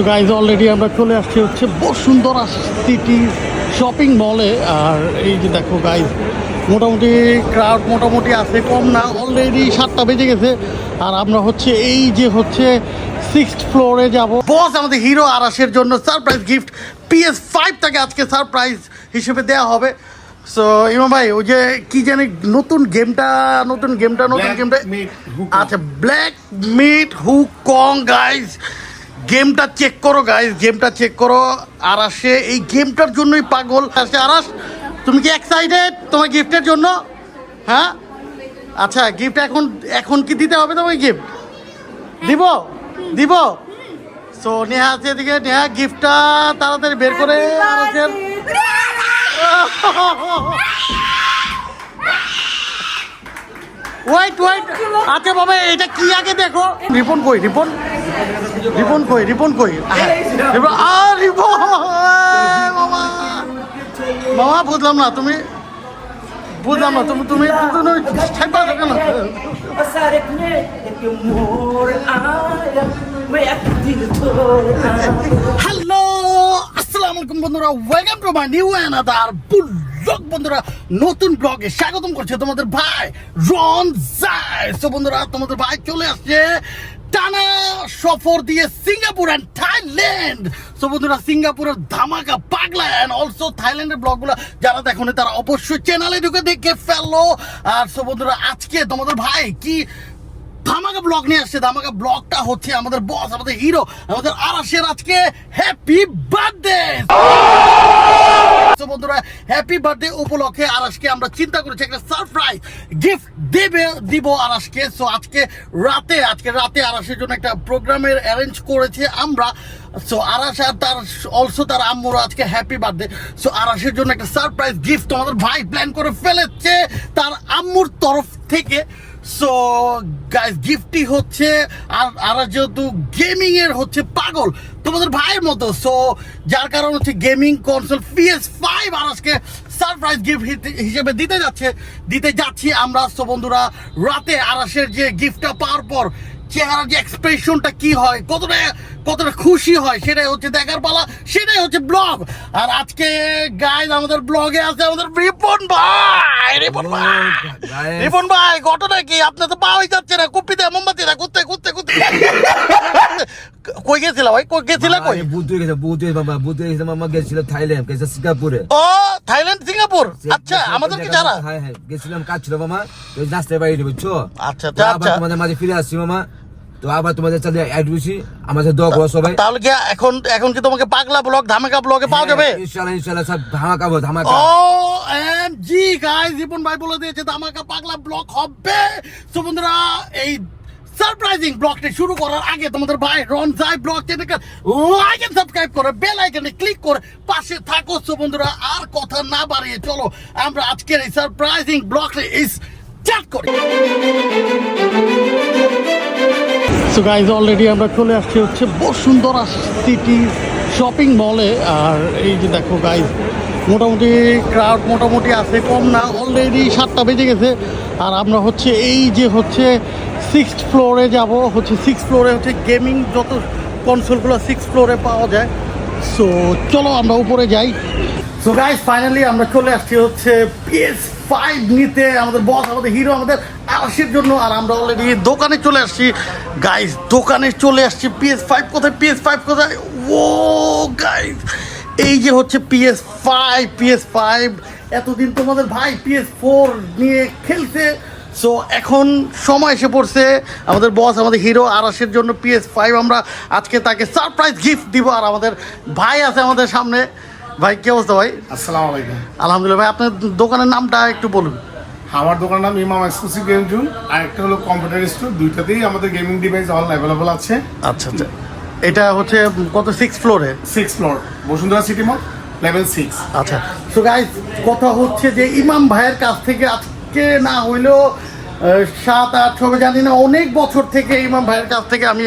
So guys already আমরা চলে আসছি হচ্ছে বসুন্ধরা সিটি শপিং মলে আর এই যে দেখো গাইজ মোটামুটি ক্রাউড মোটামুটি আছে কম না অলরেডি সাতটা বেজে গেছে। আর আমরা হচ্ছে এই যে হচ্ছে সিক্স ফ্লোরে যাব। বস আমাদের হিরো আরাসের জন্য সারপ্রাইজ গিফট পিএস ফাইভ তাকে আজকে সারপ্রাইজ হিসেবে দেওয়া হবে। সো ইমাম ভাই ওই যে কি জানি নতুন গেমটা নতুন গেমটা নতুন গেমটা আচ্ছা black meet Wukong guys গেমটা চেক করো গাইজ গেমটা চেক করো। আরাসে এই গেমটার জন্যই পাগল। আসে আরাস তুমি কি এক্সাইটেড তোমার গিফটের জন্য? হ্যাঁ? আচ্ছা গিফট এখন এখন কি দিতে হবে তোমাকে গিফট দিব? দিব? সো নেহা আছে এদিকে নেহা গিফটটা তাড়াতাড়ি বের করে আরাসের ওয়েট ওয়েট আচ্ছা বাবা এটা কি আগে দেখো? রিপন কই রিপন? রিপন কই রিপন কই? রিপন বুঝলাম না, তুমি বুঝলাম না, তুমি তুমি হ্যালো, আসসালাম আলাইকুম বন্ধুরা welcome to my new another bull blog বন্ধুরা, নতুন ব্লগে স্বাগতম করছে তোমাদের ভাই রন যায় তো বন্ধুরা, তোমাদের ভাই চলে আসছে টানা সফর দিয়ে সিঙ্গাপুর অ্যান্ড থাইল্যান্ড। সো বন্ধুরা, সিঙ্গাপুরের ধামাকা পাগলা অ্যান্ড অলসো থাইল্যান্ডের ব্লগগুলো যারা দেখোনি তারা অবশ্যই চ্যানেলে ঢুকে দেখে ফেলল আর সো বন্ধুরা, আজকে তোমাদের ভাই কি ধামাকা ব্লগ নিয়ে আসছে? ধামাকা ব্লগটা হচ্ছে আমাদের বস আমাদের হিরো আমাদের আরাসের আজকে হ্যাপি বার্থডে তো বন্ধুরা হ্যাপি বার্থডে উপলক্ষে আরাসকে আমরা চিন্তা করেছি একটা সারপ্রাইজ গিফট দেবে, দিব আরাসকে সো আজকে রাতে আজকে রাতে আরাসের জন্য একটা প্রোগ্রামের অ্যারেঞ্জ করেছে আমরা। সো আরাস আর তার অলসো তার আম্মুর আজকে হ্যাপি বার্থডে সো আরাসের জন্য একটা সারপ্রাইজ গিফট আমাদের ভাই প্ল্যান করে ফেলেছে তার আম্মুর তরফ থেকে। সো গাইস গিফটি হচ্ছে, আর আর যেহেতু গেমিং এর হচ্ছে পাগল, তোমাদের ভাইয়ের মতো। সো যার কারণ হচ্ছে গেমিং কনসোল পিএস ফাইভ আজকে সারপ্রাইজ গিফট হিসেবে দিতে যাচ্ছে, দিতে যাচ্ছি আমরা। সো বন্ধুরা, রাতে আরাসের যে গিফটটা পাওয়ার পর, চেহারার যে এক্সপ্রেশনটা কি হয়, কতটা কতটা খুশি হয় সেটাই হচ্ছে দেখার পালা সেটাই হচ্ছে ব্লগ। আর আজকে গাইজ আমাদের ব্লগে আছে আমাদের রিপন ভাই রিপন ভাই। রিপন ভাই ঘটনা কি? আপনি তো পাওয়াই যাচ্ছে না কুপিতে মোমবাতি না কুত্তে কুত্তে কুত্তে কই গেছিল ভাই? কই গেছিল কই? বুদ্ধ গেছে বুদ্ধ বাবা বুদ্ধ গেছে মামা গেছিল থাইল্যান্ড গেছে সিঙ্গাপুরে। ও থাইল্যান্ড সিঙ্গাপুর? আচ্ছা আমাদেরকে যারা? হ্যাঁ হ্যাঁ গেছিলাম কাজ ছিল মামা। রাস্তায় বাইরে বুঝছ? আচ্ছা, আচ্ছা, আচ্ছা। তোমাদের মাঝে ফিরে আসছি মামা। তো আবার তোমাদের সাথে অ্যাড হয়েছি আমাদের দোয়া করো সবাই। তাহলে কি এখন এখন কি তোমাকে পাগলা ব্লগ ধামাকা ব্লগে পাওয়া যাবে? হ্যাঁ, ইনশাআল্লাহ ইনশাআল্লাহ সব ধামাকা ধামাকা। O M G guys Ripon ভাই বলে দিয়েছে ধামাকা পাগলা ব্লক হবে। সো বন্ধুরা এই সারপ্রাইজিং ব্লগটি শুরু করার আগে তোমাদের ভাই রন জাই ব্লগ চ্যানেলকে লাইক এন্ড সাবস্ক্রাইব করে বেল আইকনে ক্লিক করে পাশে থাকো। সো বন্ধুরা আর কথা না বাড়িয়ে চলো আমরা আজকের এই সারপ্রাইজিং ব্লগটি স্টার্ট করি। সো গাইজ অলরেডি আমরা চলে আসছি হচ্ছে বসুন্ধরা সিটি শপিং মলে আর এই যে দেখো গাইজ মোটামুটি ক্রাউড মোটামুটি আছে, কম না অলরেডি সাতটা বেজে গেছে। আর আমরা হচ্ছে এই যে হচ্ছে সিক্স ফ্লোরে যাব, হচ্ছে সিক্স ফ্লোরে হচ্ছে গেমিং যত কনসোলগুলো সিক্স ফ্লোরে পাওয়া যায়। সো চলো আমরা উপরে যাই। সো গাইজ ফাইনালি আমরা চলে আসছি হচ্ছে পিএস ফাইভ নিতে। আমাদের বস আমাদের হিরো আমাদের আশির জন্য। আর আমরা অলরেডি দোকানে চলে আসছি। গাইজ দোকানে চলে আসছি পিএস ফাইভ কোথায়? পিএস ফাইভ কোথায়? ও গাইজ এই যে হচ্ছে পিএস ফাইভ পিএস ফাইভ এতদিন তোমাদের ভাই পিএস ফোর নিয়ে খেলছে। সো এখন সময় এসে পড়ছে। আমাদের বস আমাদের হিরো আরাসের জন্য পিএস ফাইভ আমরা আজকে তাকে সারপ্রাইজ গিফট দিব। আর আমাদের ভাই আছে আমাদের সামনে। ভাই কি অবস্থা ভাই? আসসালামু আলাইকুম। আলহামদুলিল্লাহ ভাই আপনার দোকানের নামটা একটু বলুন। আমার দোকানের নাম ইমাম এক্সক্লুসিভ গেম জোন আর একটা হলো কম্পিউটার স্টোর দুইটাতেই আমাদের গেমিং ডিভাইস অল অ্যাভেলেবল আছে। আচ্ছা আচ্ছা। এটা হচ্ছে কত সিক্স ফ্লোরে six floor Bashundhara city mall level six আচ্ছা। সো গাইজ কথা হচ্ছে যে ইমাম ভাইয়ের কাছ থেকে আজকে না হইলেও সাত আট ছবে জানি না অনেক বছর থেকে ইমাম ভাইয়ের কাছ থেকে আমি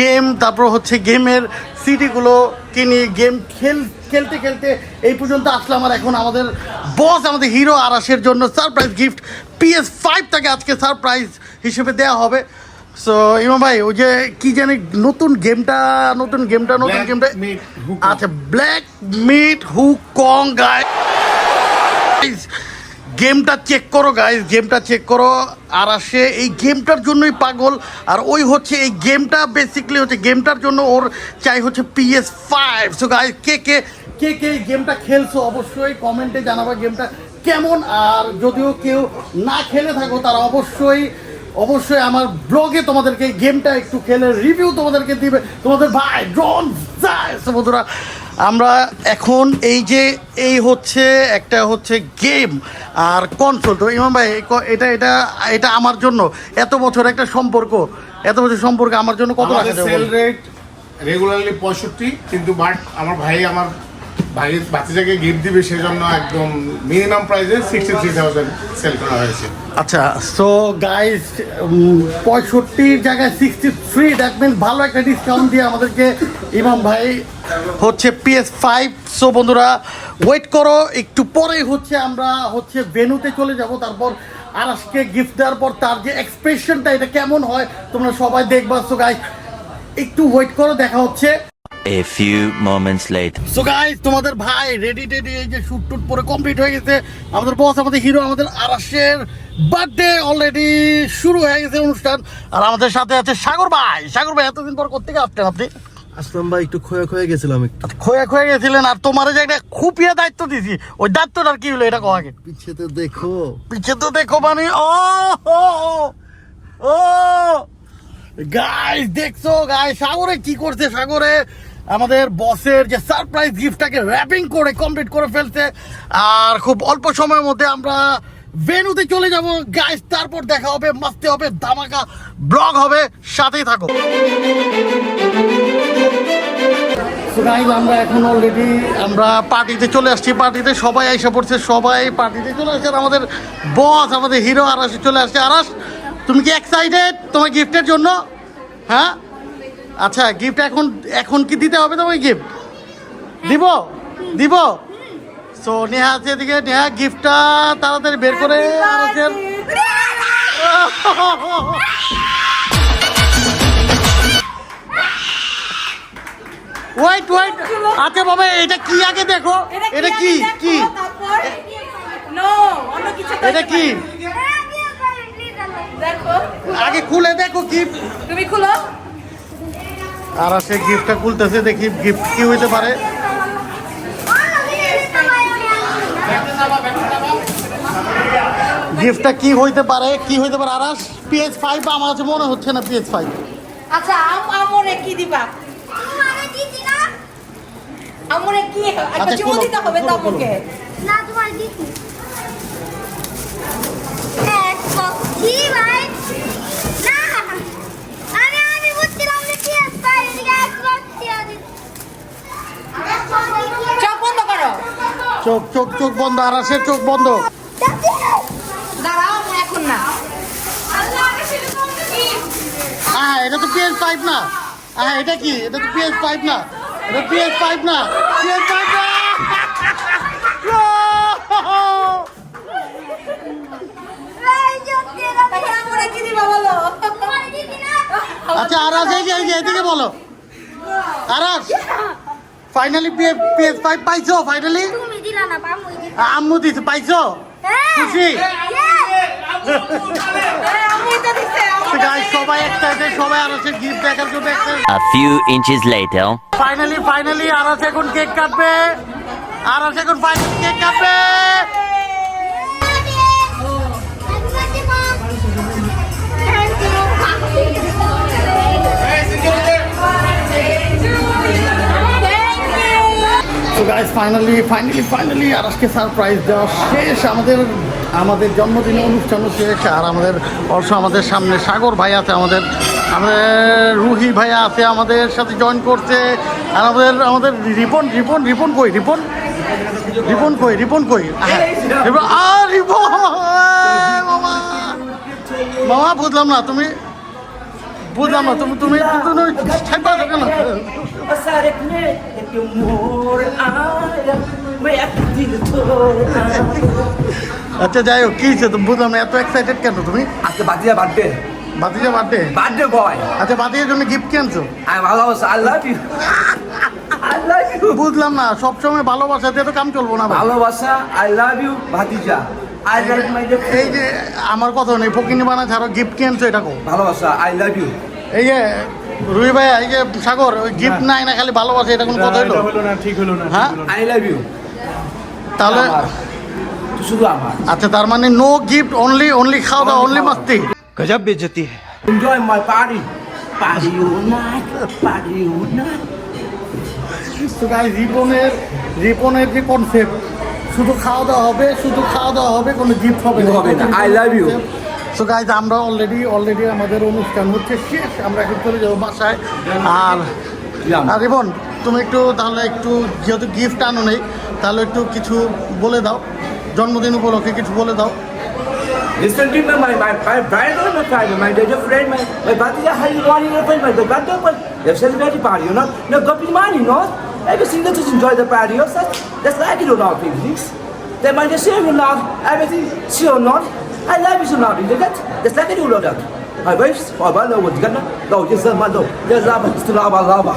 গেম তারপর হচ্ছে গেমের সিডিগুলো কিনি গেম খেল খেলতে খেলতে এই পর্যন্ত আসলাম আর এখন আমাদের বস আমাদের হিরো আরাসের জন্য সারপ্রাইজ গিফট পিএস ফাইভ তাকে আজকে সারপ্রাইজ হিসেবে দেওয়া হবে। সো ইমাম ভাই ওই যে কি জানি নতুন গেমটা নতুন গেমটা নতুন গেমটা আচ্ছা ব্ল্যাক মিট হু কং গাই গেমটা চেক করো গাইস গেমটা চেক করো। আর আসে এই গেমটার জন্যই পাগল। আর ওই হচ্ছে এই গেমটা বেসিক্যালি হচ্ছে গেমটার জন্য ওর চাই হচ্ছে পিএস ফাইভ সো গাইস কে কে কে কে এই গেমটা খেলছো অবশ্যই কমেন্টে জানাবা গেমটা কেমন। আর যদিও কেউ না খেলে থাকো, তারা অবশ্যই অবশ্যই আমার ব্লগে তোমাদেরকে গেমটা একটু খেলে রিভিউ তোমাদেরকে দিবে। তোমাদের ভাই ড্রোন যায় বন্ধুরা। আমরা এখন এই যে এই হচ্ছে একটা হচ্ছে গেম আর কনসোল তো ইমাম ভাই এটা এটা এটা আমার জন্য এত বছর একটা সম্পর্ক এত বছর সম্পর্ক আমার জন্য কত রাখা যাবে রেগুলারলি পঁয়ষট্টি কিন্তু বাট আমার ভাই আমার ভাইয়ের বাচ্চাটাকে গিফট দিবে সেজন্য একদম মিনিমাম প্রাইসে সিক্সটি থ্রি থাউজেন্ড সেল করা হয়েছে। আচ্ছা সো গাইস পঁয়ষট্টির জায়গায় সিক্সটি থ্রি দ্যাট মিনস ভালো একটা ডিসকাউন্ট দিয়ে আমাদেরকে ইমাম ভাই হচ্ছে পিএস ফাইভ সো বন্ধুরা ওয়েট করো, একটু পরেই হচ্ছে আমরা হচ্ছে ভেনুতে চলে যাব, তারপর আরাসকে গিফট দেওয়ার পর তার যে এক্সপ্রেশনটা এটা কেমন হয়, তোমরা সবাই দেখবা। সো গাইস একটু ওয়েট করো, দেখা হচ্ছে। A few moments later. So guys তোমাদের ভাই রেডি টেডি এই যে শুট টুট পরে কমপ্লিট হয়ে গেছে। আমাদের বস আমাদের হিরো আমাদের আরাসের বার্থডে অলরেডি শুরু হয়ে গেছে অনুষ্ঠান। আর আমাদের সাথে আছে সাগর ভাই। সাগর ভাই এতদিন পর কোথেকে আসছেন আপনি? আসলাম ভাই একটু খোয়া খোয়া গেছিলাম একটু। খোয়া খোয়া গেছিলেন আর তোমার যে একটা খুপিয়া দায়িত্ব দিছি। ওই দায়িত্বটার কি হলো এটা কো আগে। পিছেতে দেখো। পিছে তো দেখো মানে ও ও গাইস দেখছ গাইস সাগরে কি করছে সাগরে? আমাদের বসের যে সারপ্রাইজ গিফটটাকে র্যাপিং করে কমপ্লিট করে ফেলছে। আর খুব অল্প সময়ের মধ্যে আমরা ভেনুতে চলে যাব। গাইস তারপর দেখা হবে মাস্তে হবে, ধামাকা ব্লগ হবে। সাথেই থাকো। আমরা এখন অলরেডি আমরা পার্টিতে চলে আসছি। পার্টিতে সবাই এসে পড়ছে। সবাই পার্টিতে চলে আসছে আর আমাদের বস আমাদের হিরো আরাস চলে আসছে। আরাস তুমি কি এক্সাইটেড তোমার গিফটের জন্য? হ্যাঁ? আচ্ছা গিফট এখন এখন কি দিতে হবে তোমাকে গিফট দিব? দিব? সো নেহা আছে এদিকে। নেহা গিফটটা তাড়াতাড়ি বের করে আরাসের ওয়েট ওয়েট আচ্ছা বাবা এটা কি আগে দেখো? এটা কি কি? নো অন্য কিছু তো এটা কি? আগে। খুলে দেখো কি তুমি খুলো। আর সে গিফটটা খুলতেছে দেখি গিফট কি হইতে পারে। গিফটটা কি হইতে পারে কি হইতে পারে? আরাস পিএস ফাইভ আমার কাছে মনে হচ্ছে না পিএস ফাইভ আচ্ছা আমরে কি দিবা? আমরে কি একটা আচ্ছা, চুমু দিতে হবে তো। আমাকে না তোমার এক ভাই না আরে আমি বুঝছিলাম যে কি আসবে এদিকে এক সত্যি আছে চোখ বন্ধ করো চোখ চোখ চোখ বন্ধ আরাসের চোখ বন্ধ। দাঁড়াও এখন না। হ্যাঁ এটা তো পিএস ফাইভ না। হ্যাঁ এটা কি? এটা তো পিএস ফাইভ না। এটা পিএস ফাইভ না। পিএস ফাইভ না। আচ্ছা এই যে এই যে এদিকে বলো। আরাস ফাইনালি পিএস ফাইভ পাইছো ফাইনালি আম্মু দিছে পাইছো? খুশি? আর আমি তো দিছে। গাইস সবাই এক্সাইটেড সবাই আরাসের গিফট দেখার জন্য excited A few inches later. Finally এখন কেক কাটবে। আরাস এখন ফাইনালি কেক কাটবে। তো গাইস ফাইনালি ফাইনালি ফাইনালি আরাসকে সারপ্রাইজ দেওয়া শেষ। আমাদের আমাদের জন্মদিনে অনুষ্ঠানও শেষ আর আমাদের অবশ্য আমাদের সামনে সাগর ভাই আছে আমাদের আমাদের রুহি ভাইয়া আছে আমাদের সাথে জয়েন করছে। আর আমাদের আমাদের রিপন রিপন রিপন কই রিপন? রিপন কই রিপন কই? হ্যাঁ, রিপন মামা বুঝলাম না তুমি বুঝলাম না তুমি তুমি আচ্ছা যাই হোক কি তুমি বুঝলাম এত এক্সাইটেড কেন তুমি? আজকে বাতিজা বার্থডে বাতিজা বার্থডে বার্থডে বয় আচ্ছা বাতিজা জন্য গিফট কি আনছো? ভালোবাসা আই লাভ ইউ বুঝলাম না সবসময় ভালোবাসা দিয়ে তো কাম চলবো না ভালোবাসা আই লাভ ইউ ভাতিজা। এই যে আমার কথা নেই ফকিনি বানা ছাড়া গিফট কি আনছো এটা কো। ভালোবাসা আই লাভ ইউ। এই যে রুই ভাই এই যে সাগর ওই গিফট নাই না খালি ভালোবাসা এটা কোনো কথা হলো হ্যাঁ? I love you. তাহলে শুধু আমার। আচ্ছা তার মানে নো গিফট অনলি অনলি খাওয়া দাওয়া only Masti. Enjoy my party party you night party you night তো গাই রিপনের রিপনের যে কনসেপ্ট শুধু খাওয়া দাওয়া হবে শুধু খাওয়া দাওয়া হবে কোনো গিফট হবে হবে না। I love you so guys আমরা অলরেডি অলরেডি আমাদের অনুষ্ঠান হচ্ছে শেষ। আমরা এখন চলে যাব বাসায়। আর আর ইবন তুমি একটু তাহলে একটু যেহেতু গিফট আনো নেই তাহলে একটু কিছু বলে দাও। জন্মদিন উপলক্ষে কিছু বলে দাও। Recently, my my my friend or my friend, my dear friend, my my brother, how? Every single just enjoy the party, you know? That's, like it or not, please. They might just say you not, everything, see or not. I love you so not, you get? That's like it or not. My wife, for about no one, you got no, no, just a man, no, just lava, just lava, lava.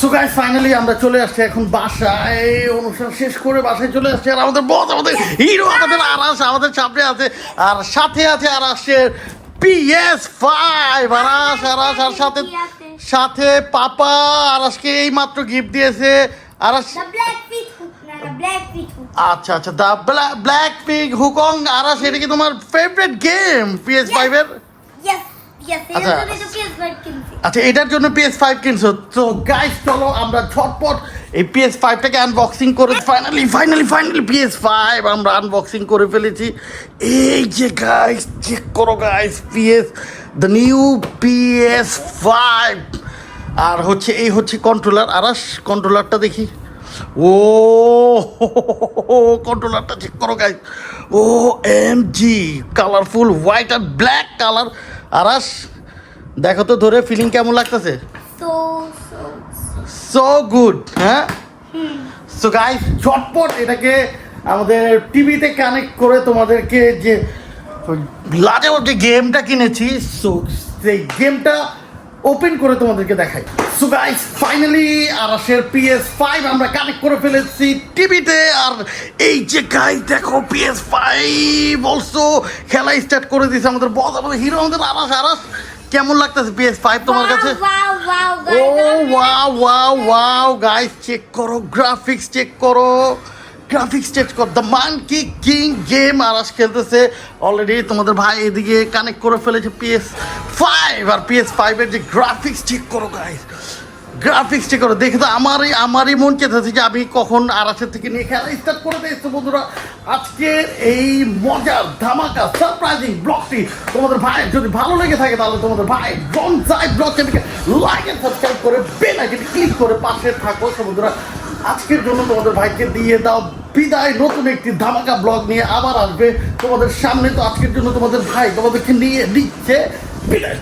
So guys finally আমরা চলে আসছি এখন বাসায় অনুষ্ঠান শেষ করে বাসায় চলে আসছি আর আমাদের বস আমাদের হিরো আমাদের আরাস আমাদের সামনে আছে আর সাথে আছে আরাসের পিএস ফাইভ আরাস আরাস আর সাথে সাথে পাপা আরাসকে এই মাত্র গিফট দিয়েছে আরাস. আচ্ছা আচ্ছা দা ব্ল্যাক পিগ হুকং আরাস এটা কি তোমার favourite game PS Yes. Yes. আচ্ছা। জন্য তো PS5 কিনছি। আচ্ছা এটার জন্য পিএস ফাইভ কিনছো তো গাইস চলো আমরা ঝটপট এই পিএস ফাইভটাকে আনবক্সিং করে finally finally finally PS five আমরা আনবক্সিং করে ফেলেছি। এই যে গাইস চেক করো guys PS the new PS five আর হচ্ছে, এই হচ্ছে কন্ট্রোলার আরাস কন্ট্রোলারটা দেখি। ও কন্ট্রোলারটা চেক করো guys O M G colourful white আর ব্ল্যাক কালার আরাস দেখো তো ধরে ফিলিং কেমন লাগতেছে. সো গুড হ্যাঁ? সো গাইস ঝটপট এটাকে আমাদের টিভিতে কানেক্ট করে তোমাদেরকে যে লাজেব যে গেমটা কিনেছি সো সেই গেমটা ওপেন করে তোমাদেরকে দেখাই। সো গাইস ফাইনালি আরাসের পিএস ফাইভ আমরা কানেক্ট করে ফেলেছি টিভিতে। আর এই যে গাইস দেখো পিএস ফাইভ অলসো খেলা স্টার্ট করে দিয়েছে আমাদের আমাদের হিরো আমাদের আরাস আরাস কেমন লাগতেছে পিএস ফাইভ তোমার কাছে. ও wow wow wow guys check করো গ্রাফিক্স চেক করো গ্রাফিক্স চেক করো the monkey king game Aras খেলতেছে অলরেডি তোমাদের ভাই এদিকে কানেক্ট করে ফেলেছে পিএস ফাইভ আর পিএস ফাইভের যে গ্রাফিক্স চেক করো গাইস গ্রাফিক্স চেক করো। দেখে তো আমারই আমারই মন চেতেছে যে আমি কখন আরাসের থেকে নিয়ে খেলা স্টার্ট করে দিয়েছি বন্ধুরা। আজকের এই মজার, ধামাকা সারপ্রাইজিং ব্লগটি তোমাদের ভাই যদি ভালো লেগে থাকে তাহলে তোমাদের ভাই জন সাই ব্লগ চ্যানেলকে লাইক এন্ড সাবস্ক্রাইব করে বেল আইকনে ক্লিক করে পাশে থাকো বন্ধুরা। আজকের জন্য তোমাদের ভাইকে দিয়ে দাও বিদায়। নতুন একটি ধামাকা ব্লগ নিয়ে আবার আসবে তোমাদের সামনে। তো আজকের জন্য তোমাদের ভাই তোমাদেরকে নিয়ে দিচ্ছে বিদায়।